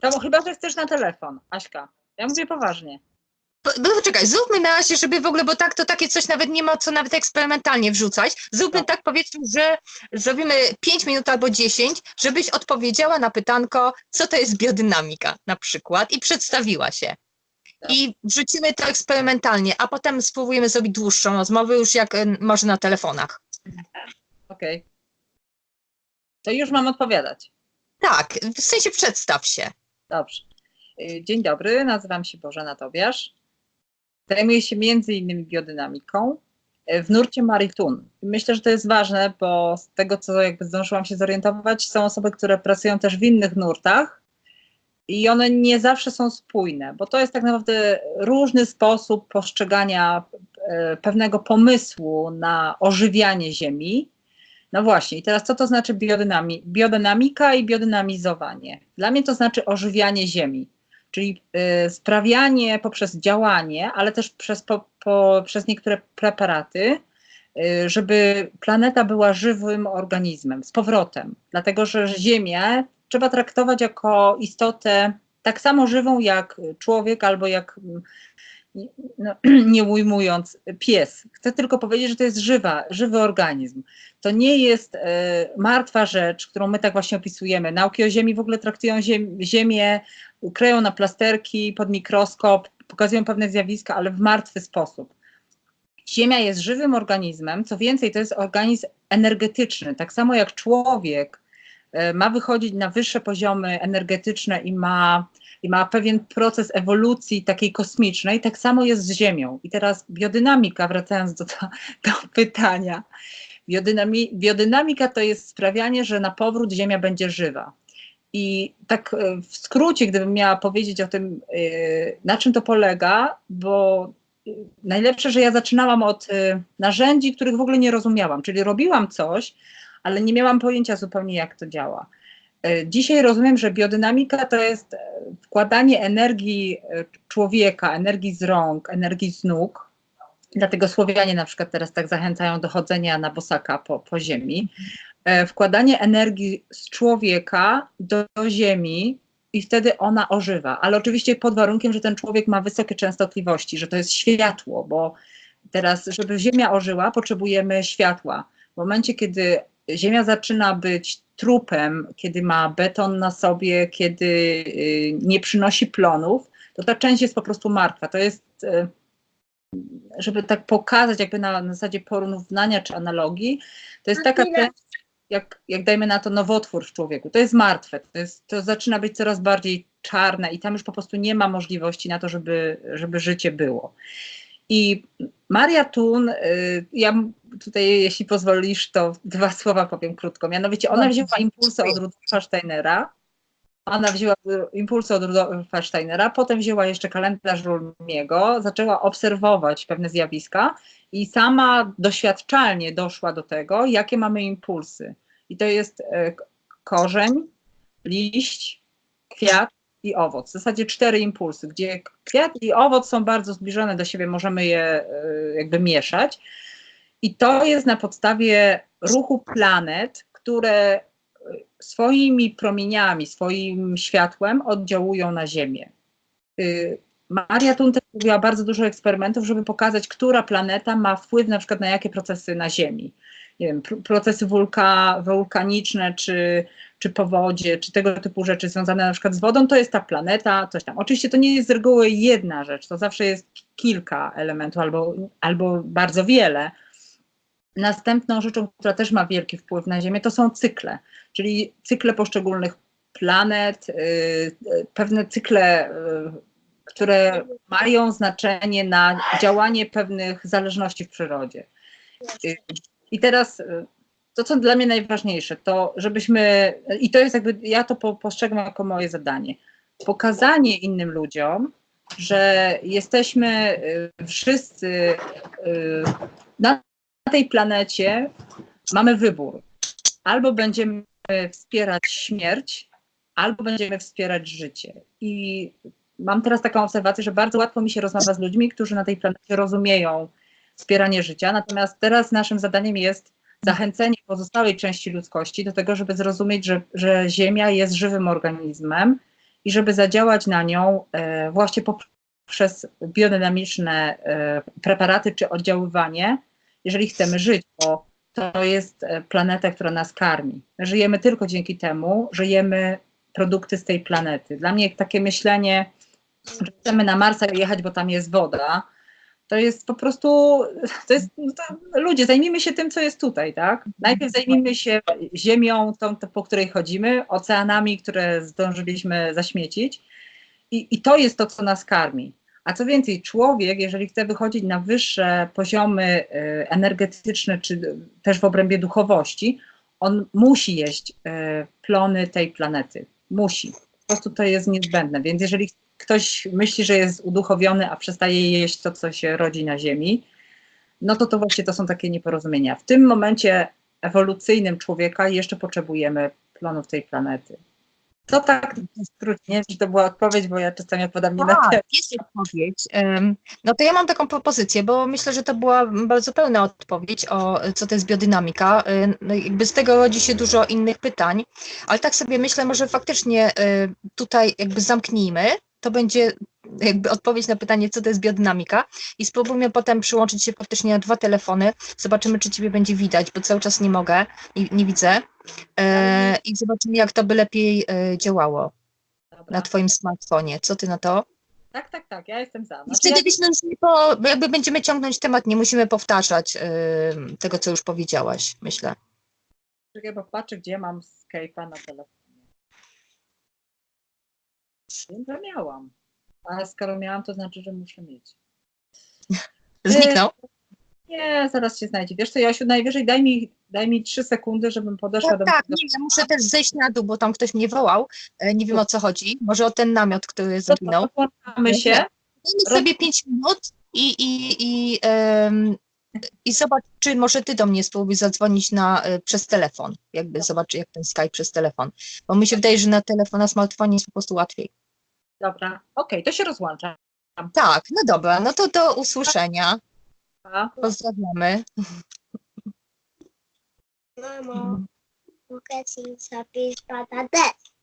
To chyba, że chcesz na telefon, Aśka. Ja mówię poważnie. po- no poczekaj, zróbmy na razie, żeby w ogóle, bo tak to takie coś nawet nie ma co nawet eksperymentalnie wrzucać. Zróbmy No. tak, powiedzmy, że zrobimy 5 minut albo 10, żebyś odpowiedziała na pytanko, co to jest biodynamika na przykład i przedstawiła się. Tak. I wrzucimy to eksperymentalnie, a potem spróbujemy zrobić dłuższą rozmowę już jak może na telefonach. Okej. To już mam odpowiadać. Tak, w sensie przedstaw się. Dobrze. Y, Dzień dobry, nazywam się Bożena Tobiasz. Zajmuję się między innymi biodynamiką y, w nurcie Maritun. Myślę, że to jest ważne, bo z tego, co jakby zdążyłam się zorientować, są osoby, które pracują też w innych nurtach i one nie zawsze są spójne, bo to jest tak naprawdę różny sposób postrzegania e, pewnego pomysłu na ożywianie Ziemi. No właśnie, i teraz co to znaczy biodynami biodynamika i biodynamizowanie? Dla mnie to znaczy ożywianie Ziemi, czyli y, sprawianie poprzez działanie, ale też przez, po, po, przez niektóre preparaty, y, żeby planeta była żywym organizmem, z powrotem. Dlatego, że Ziemię trzeba traktować jako istotę tak samo żywą jak człowiek albo jak no, nie ujmując, pies. Chcę tylko powiedzieć, że to jest żywa, żywy organizm. To nie jest e, martwa rzecz, którą my tak właśnie opisujemy. Nauki o Ziemi w ogóle traktują ziem, Ziemię, kreją na plasterki pod mikroskop, pokazują pewne zjawiska, ale w martwy sposób. Ziemia jest żywym organizmem, co więcej, to jest organizm energetyczny. Tak samo jak człowiek ma wychodzić na wyższe poziomy energetyczne i ma i ma pewien proces ewolucji takiej kosmicznej, tak samo jest z Ziemią. I teraz biodynamika, wracając do, to, do pytania. Biodynami, biodynamika to jest sprawianie, że na powrót Ziemia będzie żywa. I tak e, w skrócie, gdybym miała powiedzieć o tym, e, na czym to polega, bo e, najlepsze, że ja zaczynałam od narzędzi, których w ogóle nie rozumiałam, czyli robiłam coś, ale nie miałam pojęcia zupełnie, jak to działa. Dzisiaj rozumiem, że biodynamika to jest wkładanie energii człowieka, energii z rąk, energii z nóg. Dlatego Słowianie na przykład teraz tak zachęcają do chodzenia na bosaka po, po ziemi. Wkładanie energii z człowieka do, do ziemi i wtedy ona ożywa. Ale oczywiście pod warunkiem, że ten człowiek ma wysokie częstotliwości, że to jest światło, bo teraz, żeby ziemia ożyła, potrzebujemy światła. W momencie, kiedy ziemia zaczyna być trupem, kiedy ma beton na sobie, kiedy y, nie przynosi plonów, to ta część jest po prostu martwa. To jest, y, żeby tak pokazać, jakby na, na zasadzie porównania czy analogii, to jest taka część, jak, jak dajmy na to nowotwór w człowieku. To jest martwe, to, jest, to zaczyna być coraz bardziej czarne i tam już po prostu nie ma możliwości na to, żeby, żeby życie było. I Maria Thun, y, ja tutaj, jeśli pozwolisz, to dwa słowa powiem krótko. Mianowicie ona wzięła impulsy od Rudolfa Steinera, ona wzięła impulsy od Rudolfa Steinera, potem wzięła jeszcze kalendarz Rulmiego, zaczęła obserwować pewne zjawiska i sama doświadczalnie doszła do tego, jakie mamy impulsy. I to jest e, korzeń, liść, kwiat i owoc. W zasadzie cztery impulsy, gdzie kwiat i owoc są bardzo zbliżone do siebie, możemy je e, jakby mieszać. I to jest na podstawie ruchu planet, które swoimi promieniami, swoim światłem oddziałują na Ziemię. Maria Thun też robiła bardzo dużo eksperymentów, żeby pokazać, która planeta ma wpływ na przykład na jakie procesy na Ziemi. Nie wiem, procesy wulka, wulkaniczne, czy, czy powodzie, czy tego typu rzeczy związane na przykład z wodą, to jest ta planeta, coś tam. Oczywiście to nie jest z reguły jedna rzecz, to zawsze jest kilka elementów albo, albo bardzo wiele. Następną rzeczą, która też ma wielki wpływ na Ziemię, to są cykle, czyli cykle poszczególnych planet, yy, pewne cykle, yy, które mają znaczenie na działanie pewnych zależności w przyrodzie. Yy, I teraz to, co dla mnie najważniejsze, to żebyśmy, i to jest jakby, ja to po, postrzegam jako moje zadanie, pokazanie innym ludziom, że jesteśmy wszyscy na tej planecie mamy wybór. Albo będziemy wspierać śmierć, albo będziemy wspierać życie. I mam teraz taką obserwację, że bardzo łatwo mi się rozmawia z ludźmi, którzy na tej planecie rozumieją wspieranie życia. Natomiast teraz naszym zadaniem jest zachęcenie pozostałej części ludzkości do tego, żeby zrozumieć, że, że Ziemia jest żywym organizmem i żeby zadziałać na nią e, właśnie poprzez biodynamiczne e, preparaty czy oddziaływanie, jeżeli chcemy żyć, bo to jest e, planeta, która nas karmi. My żyjemy tylko dzięki temu, że jemy produkty z tej planety. Dla mnie takie myślenie, że chcemy na Marsa jechać, bo tam jest woda, to jest po prostu, to jest, no to ludzie, zajmijmy się tym, co jest tutaj, tak? Najpierw zajmijmy się ziemią, tą, po której chodzimy, oceanami, które zdążyliśmy zaśmiecić i, i to jest to, co nas karmi. A co więcej, człowiek, jeżeli chce wychodzić na wyższe poziomy y, energetyczne, czy też w obrębie duchowości, on musi jeść y, plony tej planety. Musi. Po prostu to jest niezbędne. Więc jeżeli ktoś myśli, że jest uduchowiony, a przestaje jeść to, co się rodzi na Ziemi, no to to właśnie to są takie nieporozumienia. W tym momencie ewolucyjnym człowieka jeszcze potrzebujemy plonów tej planety. To tak w skrócie, nie wiem, czy to była odpowiedź, bo ja czasami odpowiadam nie na Tak, temat. jest odpowiedź. No to ja mam taką propozycję, bo myślę, że to była bardzo pełna odpowiedź o co to jest biodynamika. No jakby z tego rodzi się dużo innych pytań, ale tak sobie myślę, może faktycznie y, tutaj jakby zamknijmy. To będzie jakby odpowiedź na pytanie, co to jest biodynamika i spróbujmy potem przyłączyć się faktycznie na dwa telefony. Zobaczymy, czy ciebie będzie widać, bo cały czas nie mogę, nie, nie widzę. E, I zobaczymy, jak to by lepiej e, działało Dobra. na twoim smartfonie. Co ty na to? Tak, tak, tak, ja jestem za. I Znaczy, wtedy ja, byśmy już nie po, jakby będziemy ciągnąć temat, nie musimy powtarzać y, tego, co już powiedziałaś, myślę. czekaj, bo patrzę, gdzie mam Skype'a na telefonie. Wiem, że miałam. A skoro miałam, to znaczy, że muszę mieć. Zniknął? Nie, zaraz się znajdzie. Wiesz co, Jasiu, najwyżej daj mi, daj mi trzy sekundy, żebym podeszła No do... tak, do... nie, ja muszę też zejść na dół, bo tam ktoś mnie wołał. E, Nie wiem o co chodzi. Może o ten namiot, który to Włączamy się. Dajmy sobie pięć minut i, i, i, em, i zobacz, czy może ty do mnie spróbuj zadzwonić na, e, przez telefon. Jakby zobacz, jak ten Skype przez telefon. Bo mi się wydaje, że na telefon, na smartfonie jest po prostu łatwiej. Dobra, okej, to się rozłącza. Tak, no dobra, no to do usłyszenia. Pa. Pozdrawiamy. Mamo, mogę ci zapić patatę.